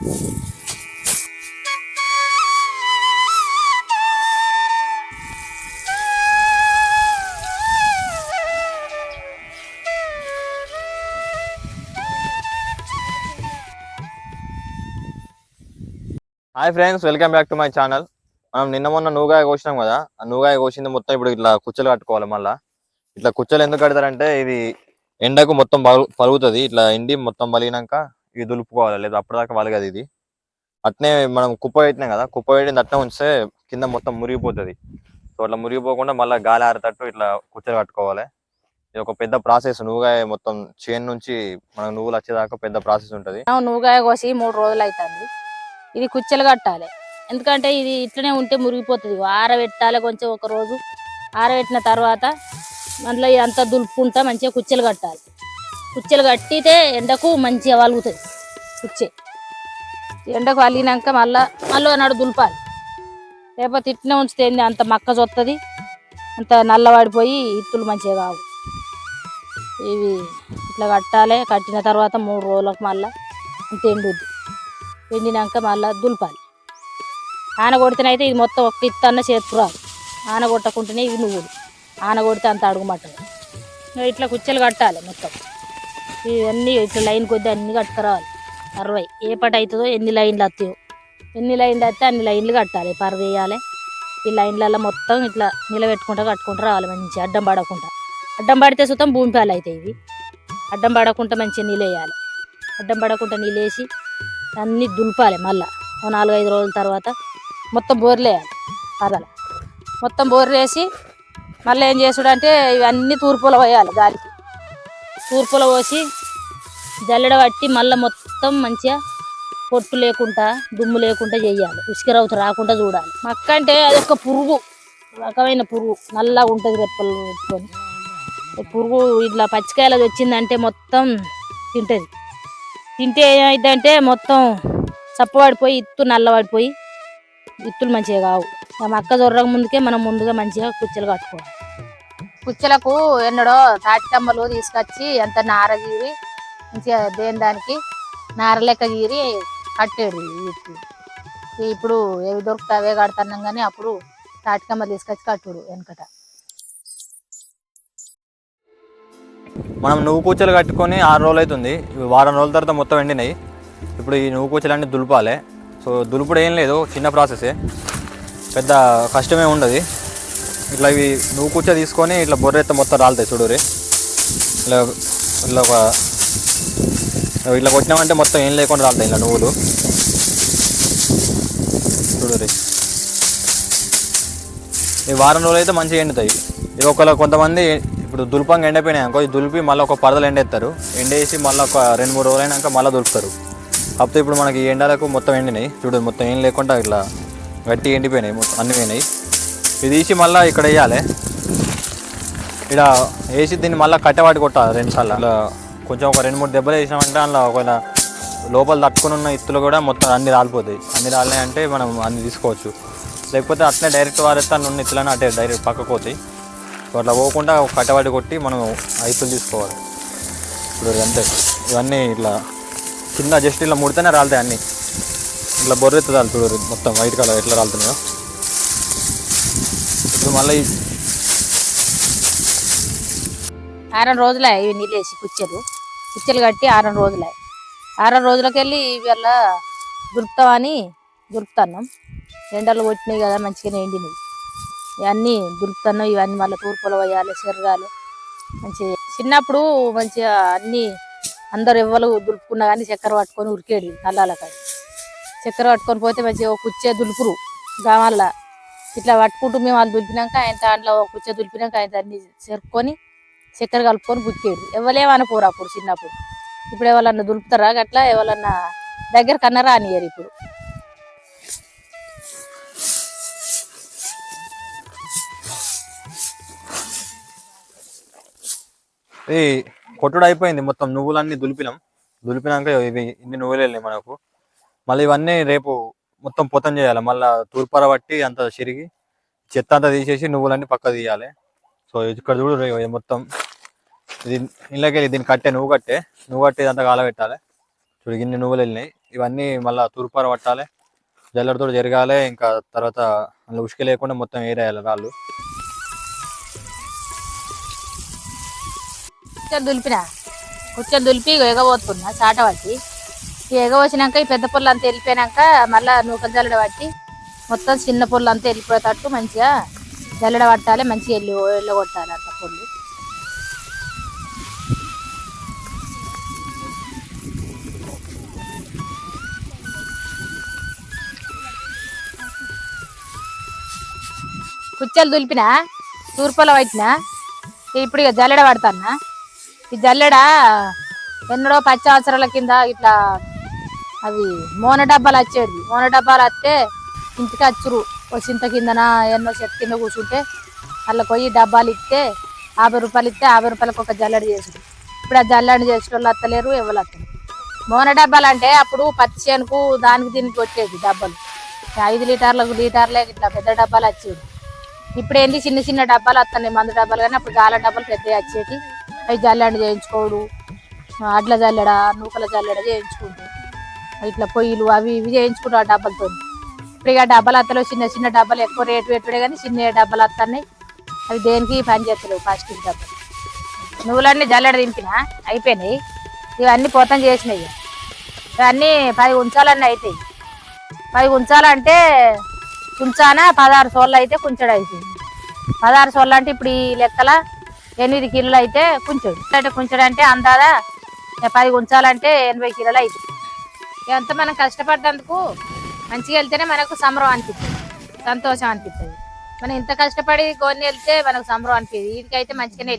Hi friends welcome back to my channel. మనం నిన్న మొన్న నూగాయ కోసినాం కదా ఆ నూగాయ కోసింది మొత్తం ఇప్పుడు ఇట్లా కుచ్చలు కట్టుకోవాలి మళ్ళీ. ఇట్లా కుచ్చలు ఎందుకు కడతారంటే ఇది ఎండకు మొత్తం పలుగుతుంది. ఇట్లా ఎండి మొత్తం పలిగినాక ఇది దులుపుకోవాలి? లేదు అప్పటిదాకా వలగదు ఇది. అట్నే మనం కుప్ప పెట్టినాం కదా కుప్ప పెట్టింది అట్నే ఉంచితే కింద మొత్తం మురిగిపోతుంది. సో అట్లా మురిగిపోకుండా మళ్ళీ గాలి ఆరేటట్టు ఇట్లా కుచ్చలు కట్టుకోవాలి. ఇది ఒక పెద్ద ప్రాసెస్. నూగాయ మొత్తం చేను నుంచి మనకు నువ్వులు వచ్చేదాకా పెద్ద ప్రాసెస్ ఉంటుంది. మనం కోసి మూడు రోజులు అవుతుంది ఇది కుచ్చెలు కట్టాలి. ఎందుకంటే ఇది ఇట్లనే ఉంటే మురిగిపోతుంది. ఆరబెట్టాలి కొంచెం ఒక రోజు. ఆరబెట్టిన తర్వాత మళ్ళీ అంతా దులుపుకుంటా మంచిగా కుచ్చెలు కట్టాలి. కుచ్చెలు కట్టితే ఎండకు మంచిగా వలుగుతుంది కుచ్చే ఎండకు వలిగినాక మళ్ళా మళ్ళీ నాడు దులపాలి. లేకపోతే ఇట్లనే ఉంచితే అంత మక్క చొత్తది అంత నల్లవాడిపోయి ఇత్తులు మంచిగా కావు. ఇవి ఇట్లా కట్టాలి కట్టిన తర్వాత మూడు రోజులకు మళ్ళా అంత ఎండుద్ది. ఎండినాక మళ్ళా దులపాలి. ఆన కొడితేనైతే ఇది మొత్తం ఒక్క ఇత్తన్న చేతుకు రాదు. ఆన కొట్టకుంటేనే ఇవి నువ్వులు. ఆన కొడితే అంత అడుగుమట్టదు. ఇట్లా కుచ్చెలు కట్టాలి మొత్తం. ఇవన్నీ ఇట్లా లైన్ కొద్ది అన్ని కట్టుకురావాలి. అరవై. ఏ పట అవుతుందో ఎన్ని లైన్లు వస్తాయో. ఎన్ని లైన్లు వస్తే అన్ని లైన్లు కట్టాలి. పరద వేయాలి. ఈ లైన్లలో మొత్తం ఇట్లా నిలబెట్టుకుంటా కట్టుకుంటూ రావాలి మంచిగా. అడ్డం పడకుండా. అడ్డం పడితే సుతం భూమి పాలు అవుతాయి ఇవి. అడ్డం పడకుండా మంచిగా నీళ్ళేయాలి. అడ్డం పడకుండా నీళ్ళేసి అన్నీ దులపాలి మళ్ళీ. ఓ నాలుగైదు రోజుల తర్వాత మొత్తం బోర్లేయాలి పరల మొత్తం బోర్లేసి మళ్ళీ ఏం చేసుడంటే ఇవన్నీ తూర్పులో పోయాలి గాలికి. తూర్పులో పోసి జల్లెడ పట్టి మళ్ళీ మొత్తం మంచిగా పొట్టు లేకుండా దుమ్ము లేకుండా చేయాలి. ఉసికరవుతు రాకుండా చూడాలి. మక్క అంటే అది ఒక పురుగు రకమైన పురుగు. నల్లగా ఉంటుంది రెప్పలు పెట్టుకొని. పురుగు ఇట్లా పచ్చికాయలు వచ్చిందంటే మొత్తం తింటుంది. తింటే ఏమైందంటే మొత్తం చప్పబడిపోయి ఇత్తు నల్లబడిపోయి ఇత్తులు మంచిగా కావు. ఆ మక్క జొర్రక ముందుకే మనం ముందుగా మంచిగా కుచ్చలు కట్టుకోవాలి. కుచ్చలకు ఎన్నడో తాటికమ్మలు తీసుకొచ్చి ఎంత నార గీరి మంచిగా దేని దానికి నార లెక్క గీరి కట్టాడు ఇప్పుడు ఏవి దొరుకుతా అవే కడుతున్నాం కానీ అప్పుడు తాటికమ్మలు తీసుకొచ్చి కట్టుడు వెనకట. మనం నువ్వు కూచలు కట్టుకొని ఆరు రోజులు అవుతుంది వారం రోజుల తర్వాత మొత్తం ఎండినాయి. ఇప్పుడు ఈ నువ్వు కూచలు అన్నీ దులపాలి. సో దులుపుడు ఏం లేదు చిన్న ప్రాసెసే. పెద్ద కష్టమే ఉండదు. ఇట్లా ఇవి నువ్వు కూర్చో తీసుకొని ఇట్లా బొర్రెత్త మొత్తం రాలుతాయి చూడురి ఇట్లా ఇట్లా ఒక ఇట్లా కొట్టినామంటే మొత్తం ఏం లేకుండా రాలుతాయి ఇలా నువ్వులు. చూడురి ఈ వారం రోజులు అయితే మంచిగా ఎండుతాయి. ఇవి ఒకవేళ కొంతమంది ఇప్పుడు దుల్పంగా ఎండిపోయినాయి అనుకో దులిపి మళ్ళీ ఒక పరదలు ఎండేస్తారు. ఎండేసి మళ్ళీ ఒక రెండు మూడు రోజులు అయినాక మళ్ళీ దులుపుతారు. కాకపోతే ఇప్పుడు మనకి ఈ ఎండలకు మొత్తం ఎండినాయి. చూడు మొత్తం ఏం లేకుండా ఇట్లా గట్టి ఎండిపోయినాయి మొత్తం అన్ని పోయినాయి. ఇది తీసి మళ్ళీ ఇక్కడ వేయాలి. ఇక్కడ వేసి దీన్ని మళ్ళీ కట్టెవాటి కొట్టాలి రెండు సార్లు. ఇట్లా కొంచెం ఒక రెండు మూడు దెబ్బలు వేసినామంటే అందులో ఒకవేళ లోపల తట్టుకుని ఉన్న ఇత్తులు కూడా మొత్తం అన్ని రాలిపోతాయి. అన్ని రాలినాయి అంటే మనం అన్ని తీసుకోవచ్చు. లేకపోతే అట్లే డైరెక్ట్ వారేస్తే అన్ని ఉన్న ఇత్తులని అటే డైరెక్ట్ పక్కకు పోతాయి. అట్లా పోకుండా కట్టబడి కట్టెవాటి కొట్టి మనం ఆ ఇత్తులు తీసుకోవాలి. ఇప్పుడు అంతే. ఇవన్నీ ఇట్లా కింద జస్ట్ ఇట్లా ముడితేనే రాలుతాయి అన్నీ. ఇట్లా బొర్రెత్తు రాలి మొత్తం వైట్ కలర్ ఎట్లా రాలుతున్నాయో. ఇప్పుడు మళ్ళీ ఆరం రోజులే ఇవి నీళ్ళేసి కుచ్చెలు. కుచ్చెలు కట్టి ఆరం రోజులే. ఆరం రోజులకెళ్ళి ఇవాళ దురుపుతామని దురుపుతున్నాం ఎండలు కొట్టినాయి కదా మంచిగానే ఎండినాయి. ఇవన్నీ దురుపుతున్నాం ఇవన్నీ మళ్ళీ తూర్పులు పోయాలి చెరగాలి మంచిగా చిన్నప్పుడు మంచిగా అన్నీ అందరు ఎవ్వరు దులుపుకున్నా కానీ చక్కెర పట్టుకొని ఉరికేడు నల్లాల చక్కెర పట్టుకొని పోతే మంచిగా కుచ్చే దులుపురు. గామల్ల ఇట్లా పట్టుకుంటూ మేము వాళ్ళు దులిపినాక ఆయన దాంట్లో ఒక దులిపినాక ఆయన అన్ని చెరుక్కొని చక్కెర కలుపుకొని బుక్కేది ఎవరేమనుకోరు అప్పుడు చిన్నప్పుడు. ఇప్పుడు ఎవరన్నా దులుపుతారా అట్లా ఎవరన్నా దగ్గర కన్నా రానియరు ఇప్పుడు. ఇది కొట్టుడు అయిపోయింది మొత్తం నువ్వులన్నీ దులిపినాం. దులిపినాక ఇవి ఇన్ని నువ్వులు వెళ్ళినాయి మనకు. మళ్ళీ ఇవన్నీ రేపు మొత్తం పొతం చేయాలి. మళ్ళీ తూర్పార పట్టి అంత చిరిగి చెత్త అంతా తీసేసి నువ్వులన్నీ పక్క తీయాలి. సో ఇక్కడ చూడు మొత్తం ఇది ఇళ్ళకెళ్ళి దీన్ని కట్టే నువ్వు కట్టే. నువ్వు కట్టే ఇదంతా కాలబెట్టాలి చూడు ఇన్ని నువ్వులు వెళ్ళినాయి. ఇవన్నీ మళ్ళీ తూర్పార పట్టాలి. జల్లెడతో జరగాలి. ఇంకా తర్వాత అందులో ఉసుక లేకుండా మొత్తం ఏరేయాలి రాళ్ళు. దులిపినా? కుచ్చని దులిపి ఎగబోతున్నా చాట పట్టి. ఎగ వచ్చినాక ఈ పెద్ద పొల్లు అంతా వెళ్ళిపోయినాక మళ్ళీ నూకలు జల్లడ పట్టి మొత్తం చిన్న పొల్లు అంతా వెళ్ళిపోయేటట్టు మంచిగా జల్లడ పట్టాలి మంచిగా వెళ్ళి వెళ్ళగొట్టాలి అంత పొల్లు. కుచ్చలు దులిపినా తూర్పులో పట్టినా ఇప్పుడు ఇక జల్లెడ పడతానా ఈ జల్లెడ ఎన్నడో పచ్చ అవసరాల కింద ఇట్లా అవి మోన డబ్బాలు వచ్చేది. మోన డబ్బాలు వస్తే ఇంటికి వచ్చురు. ఓ చింత కిందన ఎన్నో చెట్టు కింద కూర్చుంటే అలా పోయి డబ్బాలు ఇస్తే యాభై రూపాయలు ఇస్తే యాభై రూపాయలకు ఒక జల్లడి చేసుడు ఇప్పుడు ఆ జల్లడి చేసిన వాళ్ళు వస్తలేరు ఎవరు వస్తలేరు మోన డబ్బాలు అంటే అప్పుడు పచ్చి చేనుకు దానికి దీనికి వచ్చేది డబ్బాలు. ఐదు లీటర్లకు లీటర్లే ఇట్లా పెద్ద డబ్బాలు వచ్చేవి. ఇప్పుడు ఏంది చిన్న చిన్న డబ్బాలు వస్తున్నాయి మందు డబ్బాలు కానీ అప్పుడు గాల డబ్బాలు పెద్దవి వచ్చేటి. అవి జల్లెడ చేయించుకోడు అడ్ల జల్లెడ నూకల జల్లెడ చేయించుకుంటాం ఇట్లా పొయ్యిలు అవి ఇవి చేయించుకుంటాం ఆ డబ్బాలతో ఇప్పుడు ఇక డబ్బాలు అత్తలో చిన్న చిన్న డబ్బాలు ఎక్కువ రేటు పెట్టుడే కానీ చిన్న డబ్బాలు అత్తన్నాయి అవి దేనికి పని చేస్తలేవు ప్లాస్టిక్ డబ్బలు. నువ్వులన్నీ జల్లెడ దింపిన అయిపోయినాయి. ఇవన్నీ పోతం చేసినాయి ఇవన్నీ పది ఉంచాలన్నీ అవుతాయి పది ఉంచాలంటే కుంచాన పదహారు సోళ్ళు అయితే కుంచడు అవుతుంది పదహారు సోళ్ళు అంటే ఇప్పుడు ఈ లెక్కల ఎనిమిది కిలోలు అయితే కుంచడు. అంటే కుంచడు అంటే అందాదా పది ఉంచాలంటే ఎనభై కిలోలు అవుతుంది ఎంత మనం కష్టపడ్డందుకు మంచిగా వెళ్తేనే మనకు సంబరం అనిపిస్తుంది. సంతోషం అనిపిస్తుంది. మనం ఇంత కష్టపడి కొన్ని వెళ్తే మనకు సంబరం అనిపిస్తుంది. వీటికైతే మంచిగానే